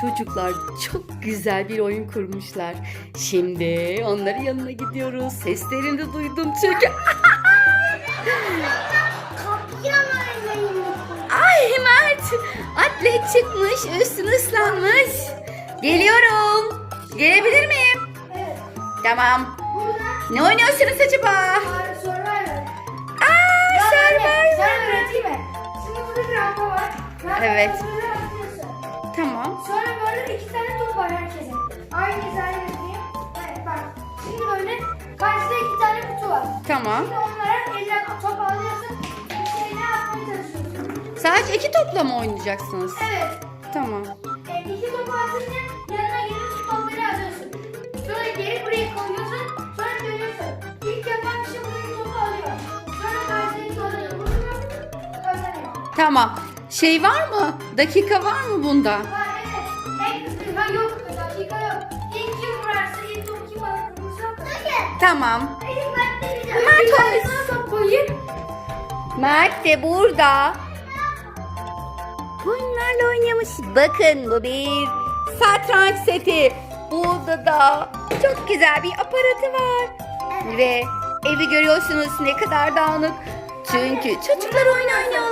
çocuklar çok güzel bir oyun kurmuşlar. Şimdi onların yanına gidiyoruz. Seslerini de duydum çünkü. Ay Mert atlet çıkmış üstün ıslanmış. Geliyorum. Gelebilir miyim? Evet. Tamam. Ne oynuyorsunuz acaba? Aa Survivor. Evet. Tamam. Sonra böyle iki tane top var herkesin. Aynı hizaya vereyim. Evet bak. Şimdi böyle karşıda iki tane kutu var. Tamam. Şimdi onlara elden top alıyorsun. İçine atmaya çalışıyorsun. Sadece iki topla mı oynayacaksınız? Evet. Tamam. E, iki topu atınca yanına gelip şu topları alıyorsun. Sonra geri buraya koyuyorsun. Sonra dönüyorsun. İlk yapan kişi buraya topu alıyor. Sonra karşıdaki topu. Kazanıyor. Tamam. Şey var mı? Dakika var mı bunda? Var evet. En kısa ha yok dakika yok. İlk kim vurarsa ilk top kim vurursa. Tamam. Mert sana top koyayım. Mert de burada. Bunlarla oynamış. Bakın bu bir satranç seti. Burada da çok güzel bir aparatı var. Ve evi görüyorsunuz ne kadar dağınık. Çünkü çocuklar oyun oynuyorlar.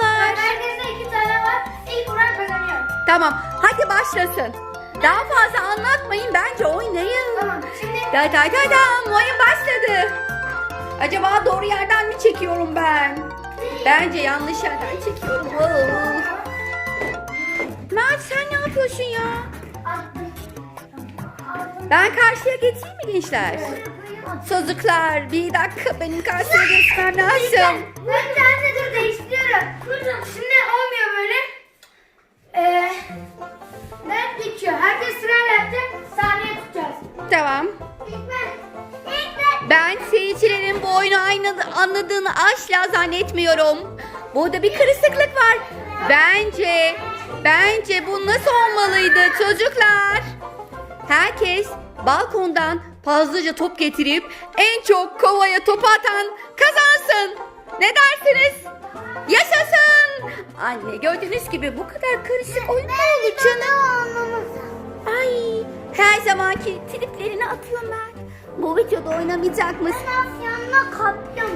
Tamam hadi başlasın. Daha fazla anlatmayın bence oynayın. Tamam şimdi Da da da da oyun başladı. Acaba doğru yerden mi çekiyorum ben? Bence yanlış yerden çekiyorum. Oo. Mert sen ne yapıyorsun ya? Ben karşıya geçeyim mi gençler? Çocuklar bir dakika benim karşıya geçmem lazım. Bence anne dur değiştiriyorum. Şimdi İlk ben. Seyircilerin bu oyunu anladığını asla zannetmiyorum. Burada bir karışıklık var. Bence, bence bu nasıl olmalıydı çocuklar? Herkes balkondan fazlaca top getirip en çok kovaya top atan kazansın. Ne dersiniz? Yaşasın! Anne gördüğünüz gibi bu kadar karışık oyun mu olur canım? Ay her zamanki triplerini atıyor Mert. Bu videoda oynamayacak mısın? Afyon'la kaptım.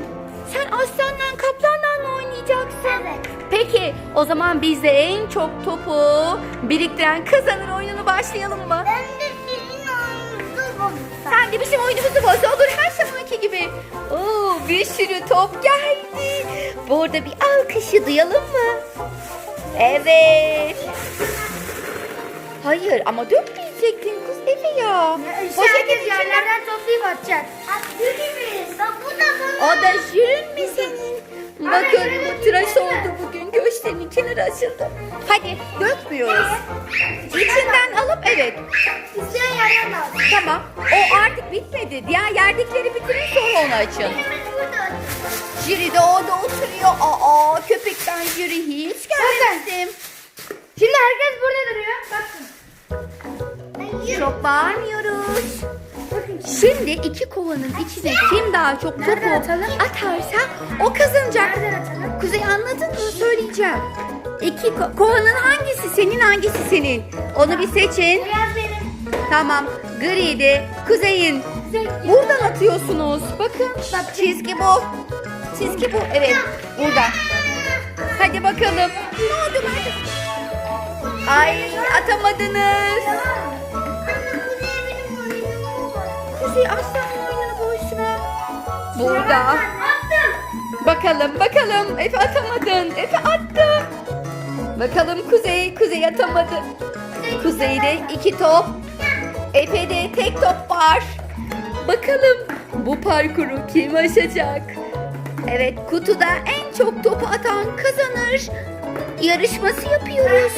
Sen aslanla kaplanla mı oynayacaksın? Evet. Peki o zaman biz de en çok topu biriktiren kazanır oyununu başlayalım mı? Ben de sizin oyununuzu bozdum. Sen de bizim oyunumuzu boz olur her zamanki gibi. Oo, bir sürü top geldi. Burada bir alkışı duyalım mı? Evet. Hayır ama Efe ya. Yerlerden toplayıp atacak. O da jürün mi senin? Bakın bu tıraş oldu bugün. Göğüslerinin kenarı açıldı. Hadi dökmüyoruz. İçinden alıp evet. İsteyen yerden al. Tamam. O artık bitmedi. Diğer yerdekileri bitirin sonra onu açın. Jüri de orada oturuyor. Aa köpekten jüri hiç gelmedim. Şimdi herkes burada duruyor. Bakın. Çok bağırmıyoruz. Şimdi iki kovanın içine kim daha çok topu atarsa o kazanacak. Kuzey anladın mı? Söyleyeceğim. İki ko- kovanın hangisi senin hangisi senin? Onu bir seçin. Beyaz benim. Tamam. Gri de Kuzey'in. Buradan atıyorsunuz. Bakın. Bak çizgi bu. Çizgi bu. Evet. Buradan. Hadi bakalım. Ne oldu? Ay atamadınız. Kuzey aslan oyununu boşuna. Burada. Bakalım bakalım. Efe atamadın. Efe attı. Bakalım Kuzey. Kuzey atamadı. Kuzey'de iki top. Efe'de tek top var. Bakalım bu parkuru kim aşacak? Evet kutuda en çok topu atan kazanır. Yarışması yapıyoruz.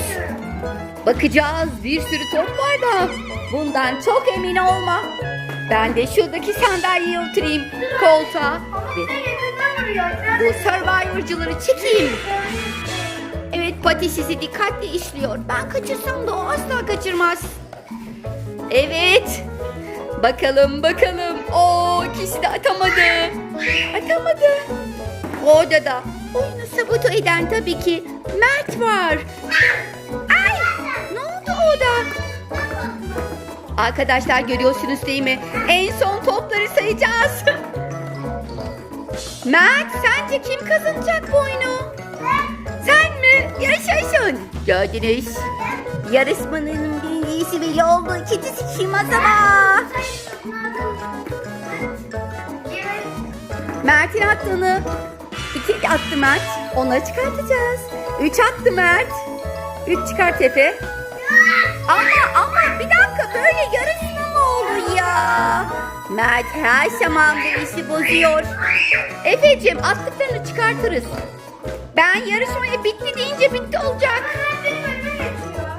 Bakacağız bir sürü top var da. Bundan çok emin olma. Ben de şuradaki sandalyeye oturayım koltuğa. Bu Survivor'cıları çekeyim. Evet Pati sizi dikkatli işliyor. Ben kaçırsam da o asla kaçırmaz. Evet. Bakalım bakalım. O kişi de atamadı. Atamadı. Orada da oyunu sabote eden tabii ki Mert var. Arkadaşlar görüyorsunuz değil mi? En son topları sayacağız. Mert sence kim kazanacak bu oyunu? Sen mi? Yaşasın. Gördünüz. Yarışmanın birincisi belli oldu. İkincisi kim acaba? Mert'in attığını iki attı Mert. Onları çıkartacağız. Üç attı Mert. Üç çıkart Efe. Ama ama bir böyle yarışma mı olur ya? Mert her zaman bu işi bozuyor. Efe'cim attıklarını çıkartırız. Ben yarışmaya bitti deyince bitti olacak.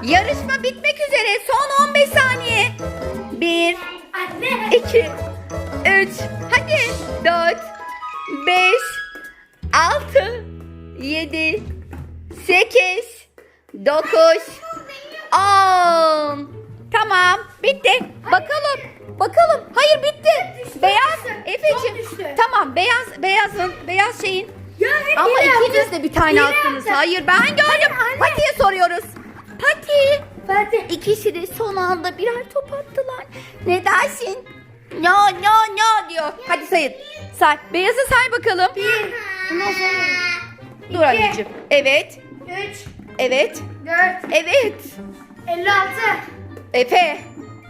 Yarışma bitmek üzere. Son 15 saniye. 1, Anne. 2, 3, hadi 4, 5, 6, 7, 8, 9, 10. Tamam bitti. Bakalım. Bakalım. Hayır bitti. Beyaz Efe'cim. Tamam beyaz beyazın beyaz şeyin. Ya Ama ikiniz de bir tane attınız. Hayır ben gördüm. Pati'ye soruyoruz. Pati. Fatih. İkisi de son anda birer top attılar. Ne dersin? No no no diyor. Hadi sayın. Say. Beyazı say bakalım. Bir. Dur anneciğim. Evet. Üç. Evet. Dört. Evet. Elli altı. Efe.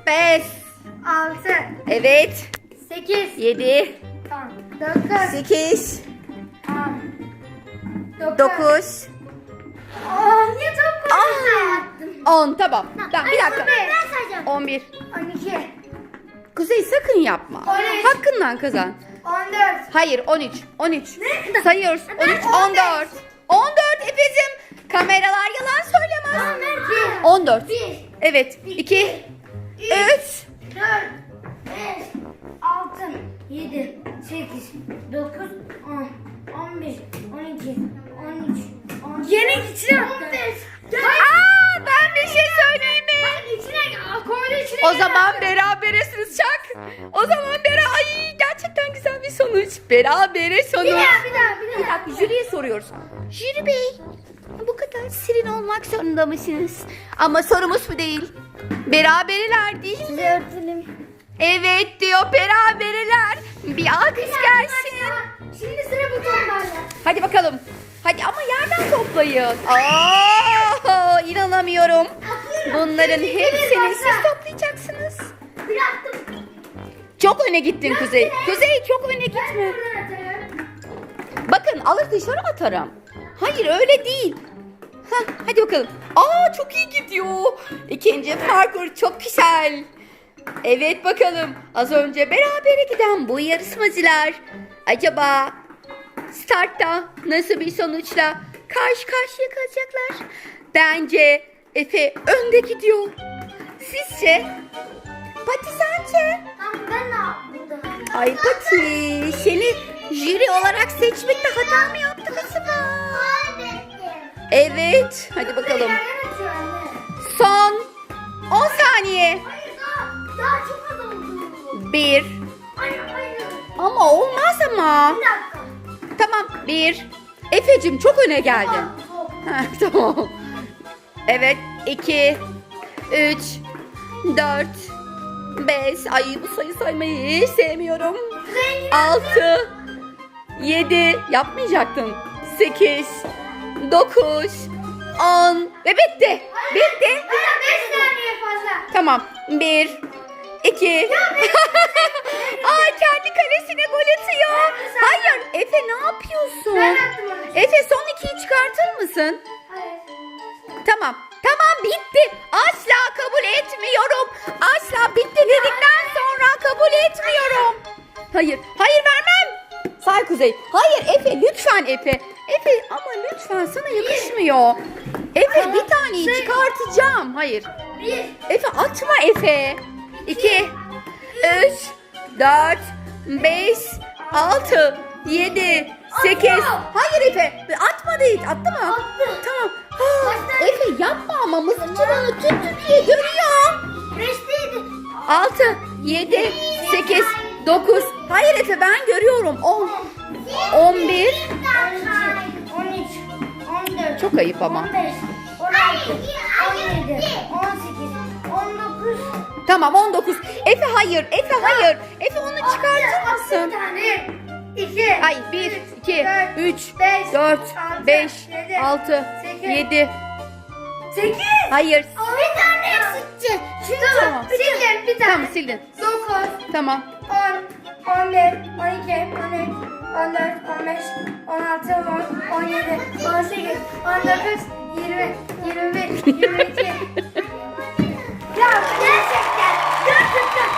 Beş. Altı. Evet. Sekiz. Yedi. Tamam. Dokuz. Sekiz. On. Dokuz. Dokuz. On. Niye çok Ah. korkuyorsun? On. Tamam. Tamam bir dakika. Ben sayacağım. On bir. On iki. Kuzey sakın yapma. On üç. Hakkından kazan. On dört. Hayır 13. 13. Ne? Sayıyoruz. Ben 13, 14. 14. 14 Efe'cim. Kameralar yalan söylemez. Bir. 14. Bir. Evet. 2, 3. Dört. Beş. Altı. Yedi. Sekiz. Dokuz. On. On bir. On iki. On üç. On Yine içine attı. On beş. Aa, ben bir şey söyleyeyim mi? Hayır içine koydu içine. O zaman beraberesiniz Çak. O zaman bera ay gerçekten güzel bir sonuç. Berabere sonuç. Bir daha bir daha bir Bir daha. dakika jüriye soruyoruz. Jüri bey bu kadar şirin olmak zorunda mısınız? Ama sorumuz bu değil. Berabereler değil mi? Size örtelim. Evet diyor berabereler. Bir alkış gelsin. Şimdi sıra bu tonlarla. Hadi bakalım. Hadi ama yerden toplayın. Aa, inanamıyorum. Bunların hepsini siz toplayacaksınız. Bir attım. Çok öne gittin Kuzey. Kuzey çok öne gitme. Bakın alır dışarı atarım. Hayır öyle değil. Hah, hadi bakalım. Aa çok iyi gidiyor. İkinci parkur çok güzel. Evet bakalım. Az önce berabere giden bu yarışmacılar acaba startta nasıl bir sonuçla karşı karşıya kalacaklar? Bence Efe önde gidiyor. Sizce? Pati sence? Ay Pati seni jüri olarak seçmekte hata mı acaba? Evet hadi bakalım. Son 10 saniye. Hayır daha, daha çok az oldu. Bir. Hayır hayır. Ama olmaz ama. Tamam bir. Efe'cim çok öne geldin. Tamam. Evet 2 3 4 5 Ay bu sayı saymayı hiç sevmiyorum. Zengin. 6 7 yapmayacaktın. 8 9 10 ve bitti. Bitti. Daha beş saniye fazla. Tamam. 1 2 Ay kendi kalesine gol atıyor. Hayır Efe ne yapıyorsun? Ben attım onu. Efe son ikiyi çıkartır mısın? Hayır. Tamam. Tamam bitti. Asla kabul etmiyorum. Asla bitti dedikten sonra kabul etmiyorum. Hayır. Hayır vermem. Say Kuzey. Hayır Efe lütfen Efe. Efe ama lütfen sana yakışmıyor. Efe bir taneyi şey- çıkartacağım. Hayır. Bir. Efe atma Efe. 2 3 4 5 6 7 8 Hayır Efe. Atmadı hiç. Attı mı? Attı. Tamam. Efe yapma ama mızıkçılığını tüttü diye görüyor. Beşteydi. 6 7 8 9 Hayır Efe ben görüyorum. 10 11 Çok ayıp ama. On beş. On altı. On yedi. On sekiz. On dokuz. Tamam 19. Efe hayır. Efe hayır. Efe onu çıkartır mısın? Bir tane. İki. Hayır 1, 2, 3, beş, 4, altı, 5, yedi, 6, sekiz. 7. Sekiz. Hayır. Bir tane eksikçi. Şimdi Tamam. sildim bir tane. Tamam sildin. Dokuz. Tamam. 10, 11, 12, 13, 14, 15, 16, 10, 17, 18, 19, 20, 21, 22. ya gerçekten, gerçekten.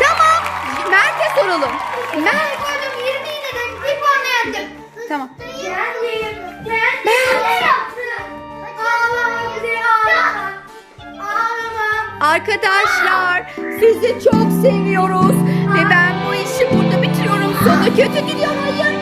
Tamam. Mert'e soralım. Mert. koydum 20 yine de bir puanla yendim. Tamam. Yendim. Arkadaşlar sizi çok seviyoruz. Ve ben Sonu kötü gidiyor hayır.